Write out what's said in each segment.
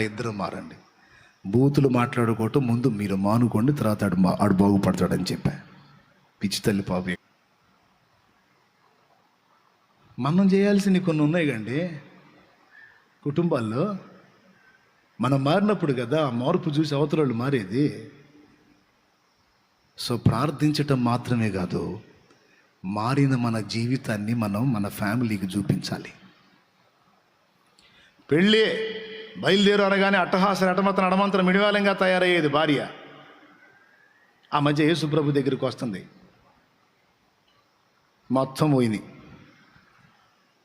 ఇద్దరు మారండి. బూతులు మాట్లాడుకోవటం ముందు మీరు మానుకోండి తర్వాత ఆడు ఆడు బాగుపడతాడని చెప్పా. పిచ్చి తల్లి పాపి. మనం చేయాల్సినవి కొన్ని ఉన్నాయి కండి. కుటుంబాల్లో మనం మారినప్పుడు కదా ఆ మార్పు చూసి అవతల మారేది. సో ప్రార్థించటం మాత్రమే కాదు మారిన మన జీవితాన్ని మనం మన ఫ్యామిలీకి చూపించాలి. పెళ్ళి బయలుదేరు అనగానే అట్టహాస అటమతన అడమంతరం మిడివాలంగా తయారయ్యేది భార్య. ఆ మధ్య యేసుప్రభు దగ్గరికి వస్తుంది. మొత్తం పోయింది.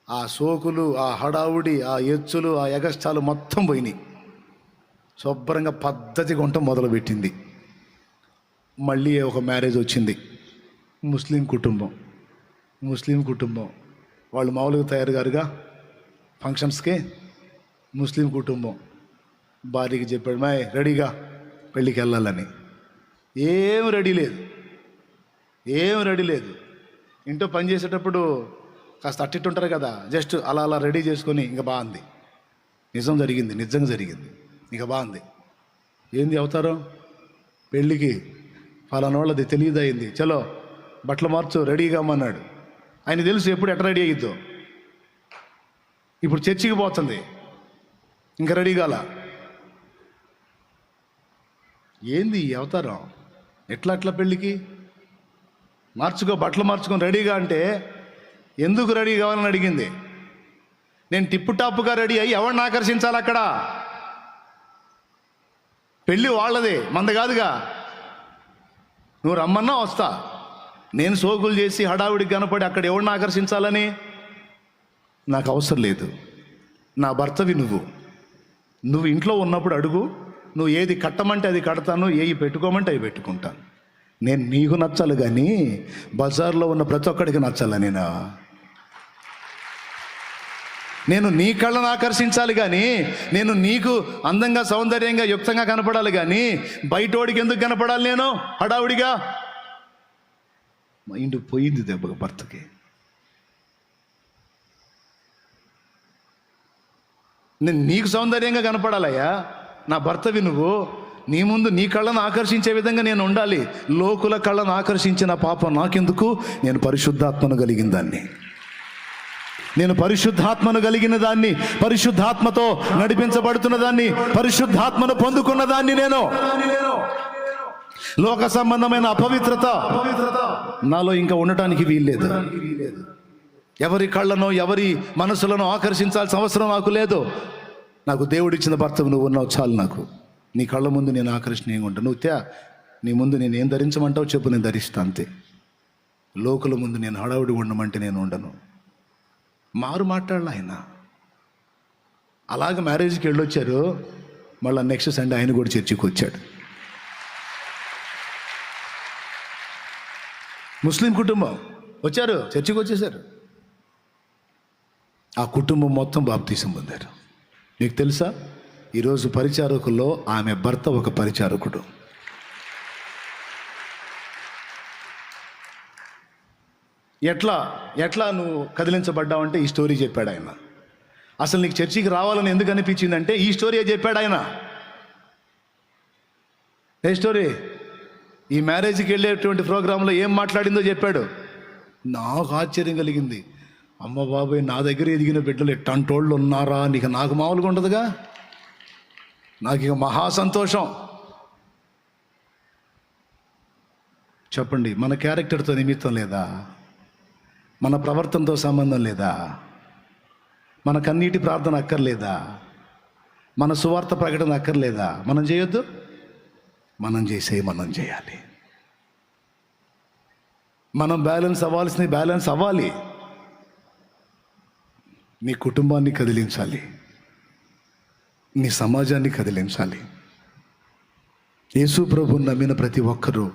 ఆ సోకులు ఆ హడావుడి ఆ ఎచ్చులు ఆ ఎగస్టాలు మొత్తం పోయినాయి. శుభ్రంగా పద్ధతిగా ఉండటం మొదలుపెట్టింది. మళ్ళీ ఒక మ్యారేజ్ వచ్చింది. ముస్లిం కుటుంబం. ముస్లిం కుటుంబం. వాళ్ళు మామూలుగా తయారు గారుగా ఫంక్షన్స్కి ముస్లిం కుటుంబం. భార్యకి చెప్పాడు మా రెడీగా పెళ్ళికి వెళ్ళాలని. ఏం రెడీ లేదు. ఏం రెడీ లేదు. ఇంట్లో పని చేసేటప్పుడు కాస్త అట్టిట్టుంటారు కదా జస్ట్ అలా అలా రెడీ చేసుకొని ఇంకా బాగుంది నిజం జరిగింది నిజంగా జరిగింది. ఇంకా బాగుంది ఏంది అవతారం? పెళ్ళికి ఫలానా వాళ్ళది తెలియదు అయింది చలో బట్టలు మార్చు రెడీగా అమ్మన్నాడు. ఆయన తెలుసు ఎప్పుడు ఎట్ట రెడీ అయ్యిద్దో ఇప్పుడు చర్చికి పోతుంది. ఇంకా రెడీ కాల? ఏంది ఈ అవతారం? ఎట్లా అట్లా పెళ్ళికి? మార్చుకో బట్టలు మార్చుకొని రెడీగా అంటే ఎందుకు రెడీ కావాలని అడిగింది? నేను టిప్పు టాప్గా రెడీ అయ్యి ఎవరిని ఆకర్షించాలి అక్కడ? పెళ్ళి వాళ్ళదే మంద కాదుగా. నువ్వు రమ్మన్నా వస్తా. నేను సోకులు చేసి హడావుడికి కనపడి అక్కడ ఎవరిని ఆకర్షించాలని? నాకు అవసరం లేదు. నా భర్తవి నువ్వు. నువ్వు ఇంట్లో ఉన్నప్పుడు అడుగు నువ్వు ఏది కట్టమంటే అది కడతాను ఏవి పెట్టుకోమంటే అవి పెట్టుకుంటాను. నేను నీకు నచ్చాలి కానీ బజార్లో ఉన్న ప్రతి ఒక్కడికి నచ్చాలా నేను? నేను నీ కళ్ళను ఆకర్షించాలి కానీ నేను నీకు అందంగా సౌందర్యంగా యుక్తంగా కనపడాలి కానీ బయటోడికి ఎందుకు కనపడాలి నేను? హడావుడిగా? మైండ్ పోయింది దెబ్బ భర్తకి. నేను నీకు సౌందర్యంగా కనపడాలయ్యా. నా భర్తవి నువ్వు. నీ ముందు నీ కళ్ళను ఆకర్షించే విధంగా నేను ఉండాలి. లోకుల కళ్ళను ఆకర్షించిన పాపం నాకెందుకు? నేను పరిశుద్ధాత్మను కలిగిన దాన్ని. నేను పరిశుద్ధాత్మను కలిగిన దాన్ని పరిశుద్ధాత్మతో నడిపించబడుతున్న దాన్ని పరిశుద్ధాత్మను పొందుకున్న దాన్ని నేను. లోక సంబంధమైన అపవిత్రత నాలో ఇంకా ఉండటానికి వీల్లేదు. ఎవరి కళ్ళనో ఎవరి మనసులను ఆకర్షించాల్సిన అవసరం నాకు లేదు. నాకు దేవుడిచ్చిన భర్త నువ్వు ఉన్నావు చాలు నాకు. నీ కళ్ళ ముందు నేను ఆకర్షణీయంగా ఉంటాను. నువ్వు త్యా నీ ముందు నేను ఏం ధరించమంటావు చెప్పు నేను ధరిస్తా అంతే. లోకుల ముందు నేను హడావుడి ఉండమంటే నేను ఉండను. మారు మాట్లాడాల ఆయన. అలాగ మ్యారేజ్కి వెళ్ళొచ్చారు. మళ్ళీ నెక్స్ట్ సండే ఆయన కూడా చర్చికి వచ్చాడు. ముస్లిం కుటుంబం. వచ్చారు చర్చికి వచ్చేసారు. ఆ కుటుంబం మొత్తం బాప్తీసం పొందారు. మీకు తెలుసా? ఈరోజు పరిచారకుల్లో ఆమె భర్త ఒక పరిచారకుడు. ఎట్లా ఎట్లా నువ్వు కదిలించబడ్డావంటే ఈ స్టోరీ చెప్పాడు ఆయన. అసలు నీకు చర్చికి రావాలని ఎందుకు అనిపించిందంటే ఈ స్టోరీ చెప్పాడు ఆయన. ఏ స్టోరీ? ఈ మ్యారేజ్కి వెళ్ళేటువంటి ప్రోగ్రాంలో ఏం మాట్లాడిందో చెప్పాడు. నాకు ఆశ్చర్యం కలిగింది. అమ్మ బాబాయ్ నా దగ్గర ఎదిగిన బిడ్డలు ఎట్టంటోళ్ళు ఉన్నారా? నీకు నాకు మామూలుగా ఉండదుగా? నాకు ఇక మహా సంతోషం. చెప్పండి మన క్యారెక్టర్తో నిమిత్తం లేదా? మన ప్రవర్తనతో సంబంధం లేదా? మన కన్నీటి ప్రార్థన అక్కర్లేదా? మన సువార్త ప్రకటన అక్కర్లేదా? మనం చేయొద్దు? మనం చేసే మనం చేయాలి. మనం బ్యాలెన్స్ అవ్వాల్సింది బ్యాలెన్స్ అవ్వాలి. నీ కుటుంబాన్ని కదిలించాలి. నీ సమాజాన్ని కదిలించాలి. యేసు ప్రభుని నమ్మిన ప్రతి ఒక్కరూ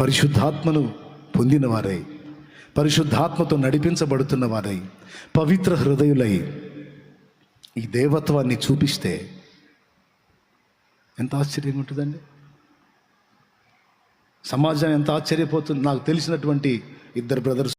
పరిశుద్ధాత్మను పొందిన వారై పరిశుద్ధాత్మతో నడిపించబడుతున్న వారై పవిత్ర హృదయులై ఈ దేవత్వాన్ని చూపిస్తే ఎంత ఆశ్చర్యంగా ఉంటుందండి? సమాజం ఎంత ఆశ్చర్యపోతుంది? నాకు తెలిసినటువంటి ఇద్దరు బ్రదర్స్